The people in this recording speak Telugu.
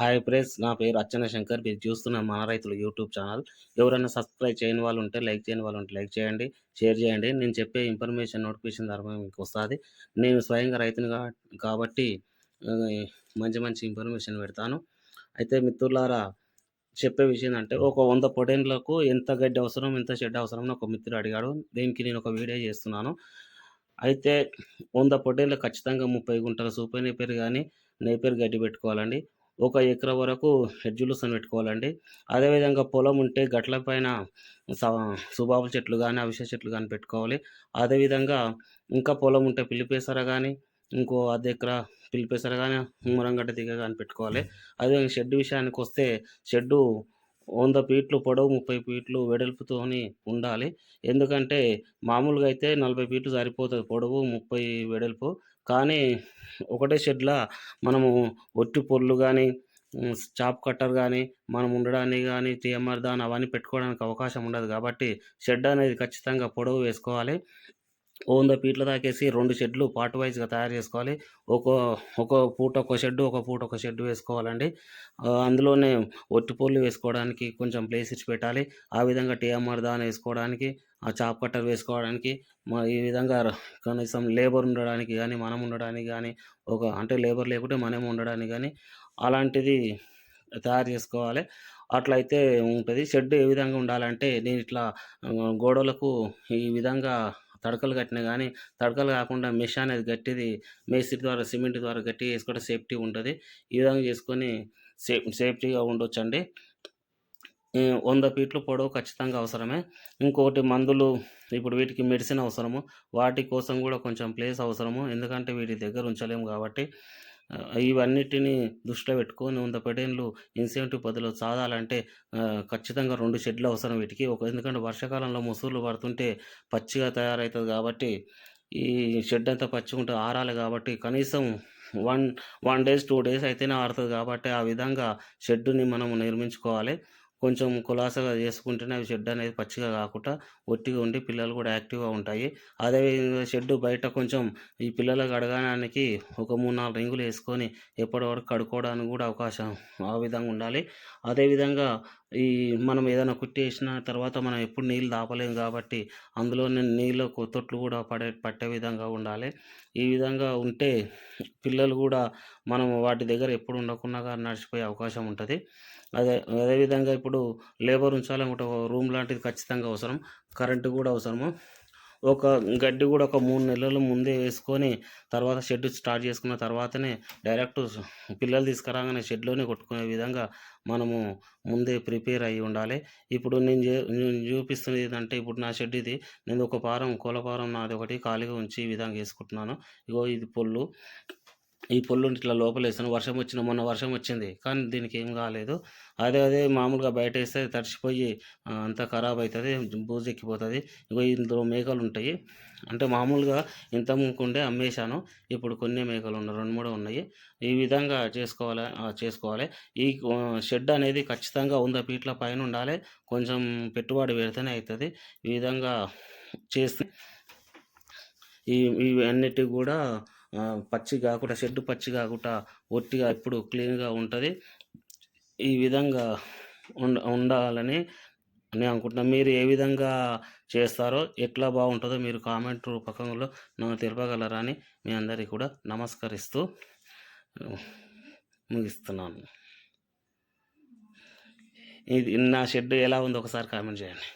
హాయ్ ప్రెస్ నా పేరు అచ్చన శంకర్. మీరు చూస్తున్న మన రైతులు యూట్యూబ్ ఛానల్. ఎవరైనా సబ్స్క్రైబ్ చేయని వాళ్ళు ఉంటే లైక్ చేయని వాళ్ళు ఉంటే లైక్ చేయండి షేర్ చేయండి. నేను చెప్పే ఇన్ఫర్మేషన్ నోటిఫికేషన్ ద్వారా మీకు వస్తుంది. నేను స్వయంగా రైతుని కా- కాబట్టి మంచి మంచి ఇన్ఫర్మేషన్ పెడతాను. అయితే మిత్రులారా చెప్పే విషయం అంటే ఒక వంద పొటేన్లకు ఎంత గడ్డి అవసరం ఎంత షెడ్ అవసరం అని ఒక మిత్రుడు అడిగాడు. దీనికి నేను ఒక వీడియో చేస్తున్నాను. అయితే వంద పొటేన్లు ఖచ్చితంగా ముప్పై గుంటల సూపర్ నేపేరు కానీ నేపేరు గడ్డి పెట్టుకోవాలండి. ఒక ఎకరా వరకు హెడ్జులు పెట్టుకోవాలండి అదేవిధంగా పొలం ఉంటే గట్ల పైన స- సుబాబుల చెట్లు కానీ అవిష చెట్లు కానీ పెట్టుకోవాలి. అదేవిధంగా ఇంకా పొలం ఉంటే పిలిపేసర కానీ ఇంకో అర్ధ ఎకరా కానీ ఉమ్మరంగడ్డ దిగ కానీ పెట్టుకోవాలి. అదే షెడ్ విషయానికి వస్తే షెడ్డు వంద ఫీట్లు పొడవు ముప్పై ఫీట్లు వెడల్పుతోని ఉండాలి. ఎందుకంటే మామూలుగా అయితే నలభై ఫీట్లు సరిపోతుంది పొడవు ముప్పై వెడల్పు. కానీ ఒకటే షెడ్లా మనము ఒట్టి పొల్లు కానీ చాప్ కట్టర్ కానీ మనం ఉండడానికి కానీ టీఎంఆర్ దాని అవన్నీ పెట్టుకోవడానికి అవకాశం ఉండదు. కాబట్టి షెడ్ అనేది ఖచ్చితంగా పొడవు వేసుకోవాలి. వంద పీట్లు దాకేసి రెండు షెడ్లు పార్ట్ వైజ్గా తయారు చేసుకోవాలి. ఒక్కో ఒక పూట ఒక షెడ్ ఒక పూట ఒక షెడ్ వేసుకోవాలండి. అందులోనే ఒట్టి పొల్లు వేసుకోవడానికి కొంచెం ప్లేస్ ఇచ్చి పెట్టాలి. ఆ విధంగా టీఎంఆర్ దాని వేసుకోవడానికి ఆ చాప్ కట్టర్ వేసుకోవడానికి ఈ విధంగా కనీసం లేబర్ ఉండడానికి కానీ మనం ఉండడానికి కానీ ఒక అంటే లేబర్ లేకుంటే మనం ఉండడానికి కానీ అలాంటిది తయారు చేసుకోవాలి. అట్లయితే ఉంటుంది. షెడ్ ఏ విధంగా ఉండాలంటే నేను ఇట్లా గోడలకు ఈ విధంగా తడకలు కట్టినా కానీ తడకలు కాకుండా మెష్ అనేది గట్టిది మేస్త్రి ద్వారా సిమెంట్ ద్వారా గట్టి వేసుకోవడం సేఫ్టీ ఉంటుంది. ఈ విధంగా చేసుకొని సేఫ్ సేఫ్టీగా ఉండొచ్చండి. వంద ఫీట్లు పొడవు ఖచ్చితంగా అవసరమే. ఇంకొకటి మందులు ఇప్పుడు వీటికి మెడిసిన్ అవసరము. వాటి కోసం కూడా కొంచెం ప్లేస్ అవసరము. ఎందుకంటే వీటి దగ్గర ఉంచలేము కాబట్టి. ఇవన్నిటిని దృష్టిలో పెట్టుకొని వంద పెడేళ్ళు ఇన్సెంటివ్ పద్ధతిలో సాధాలంటే ఖచ్చితంగా రెండు షెడ్లు అవసరం వీటికి. ఒక ఎందుకంటే వర్షాకాలంలో ముసుర్లు పడుతుంటే పచ్చిగా తయారవుతుంది కాబట్టి ఈ షెడ్ అంతా పచ్చిగా ఆరాలి కాబట్టి కనీసం one one days two days అయితేనే ఆరుతుంది కాబట్టి ఆ విధంగా షెడ్డుని మనం నిర్మించుకోవాలి. కొంచెం కులాసగా చేసుకుంటేనే అవి షెడ్ అనేది పచ్చిగా కాకుండా ఒట్టిగా ఉండి పిల్లలు కూడా యాక్టివ్గా ఉంటాయి. అదేవిధంగా షెడ్ బయట కొంచెం ఈ పిల్లలకు అడగడానికి ఒక మూడు నాలుగు రింగులు వేసుకొని ఎప్పటివరకు కడుక్కోవడానికి కూడా అవకాశం ఆ విధంగా ఉండాలి. అదేవిధంగా ఈ మనం ఏదైనా కుట్టేసిన తర్వాత మనం ఎప్పుడు నీళ్ళు దాపలేం కాబట్టి అందులోనే నీళ్ళకు తొట్లు కూడా పడే పట్టే విధంగా ఉండాలి. ఈ విధంగా ఉంటే పిల్లలు కూడా మనం వాటి దగ్గర ఎప్పుడు ఉండకుండా నడిచిపోయే అవకాశం ఉంటుంది. అదే అదేవిధంగా ఇప్పుడు లేబర్ ఉంచాలనుకుంటే ఒక రూమ్ లాంటిది ఖచ్చితంగా అవసరం. కరెంటు కూడా అవసరము. ఒక గడ్డి కూడా ఒక మూడు నెలల ముందే వేసుకొని తర్వాత షెడ్ స్టార్ట్ చేసుకున్న తర్వాతనే డైరెక్ట్ పిల్లలు తీసుకురాగానే షెడ్లోనే కొట్టుకునే విధంగా మనము ముందే ప్రిపేర్ అయ్యి ఉండాలి. ఇప్పుడు నేను చూపిస్తుంది నేను చూపిస్తున్నది ఏంటంటే ఇప్పుడు నా షెడ్ ఇది నేను ఒక పారం కోలపారం నాది ఒకటి ఖాళీగా ఉంచి ఈ విధంగా వేసుకుంటున్నాను. ఇగో ఇది పొల్లు. ఈ పొల్లు ఇట్లా లోపల వర్షం వచ్చిన మొన్న వర్షం వచ్చింది. కానీ దీనికి ఏం కాలేదు. అదే అదే మామూలుగా బయట వేస్తే తడిచిపోయి అంతా ఖరాబ్ అవుతుంది బూజు ఎక్కిపోతుంది ఇగో ఇందులో మేకలు ఉంటాయి అంటే మామూలుగా ఇంత ముంకుండే అమ్మేశాను. ఇప్పుడు కొన్ని మేకలు ఉన్నాయి రెండు మూడు ఉన్నాయి. ఈ విధంగా చేసుకోవాలి చేసుకోవాలి. ఈ షెడ్ అనేది ఖచ్చితంగా ఉందా పీట్ల పైన ఉండాలి. కొంచెం పెట్టుబడి పెడితేనే అవుతుంది ఈ విధంగా చేస్తే ఈ ఇవన్నిటికి కూడా పచ్చి కాకుండా షెడ్ పచ్చి కాకుండా ఒట్టిగా ఎప్పుడు క్లీన్గా ఉంటుంది ఈ విధంగా ఉండ ఉండాలని నేను అనుకుంటున్నాను మీరు ఏ విధంగా చేస్తారో ఎట్లా బాగుంటుందో మీరు కామెంట్ రూపకంలో నన్ను తెలపగలరా అని మీ అందరికీ కూడా నమస్కరిస్తూ ముగిస్తున్నాను. ఇది నా షెడ్ ఎలా ఉందో ఒకసారి కామెంట్ చేయండి.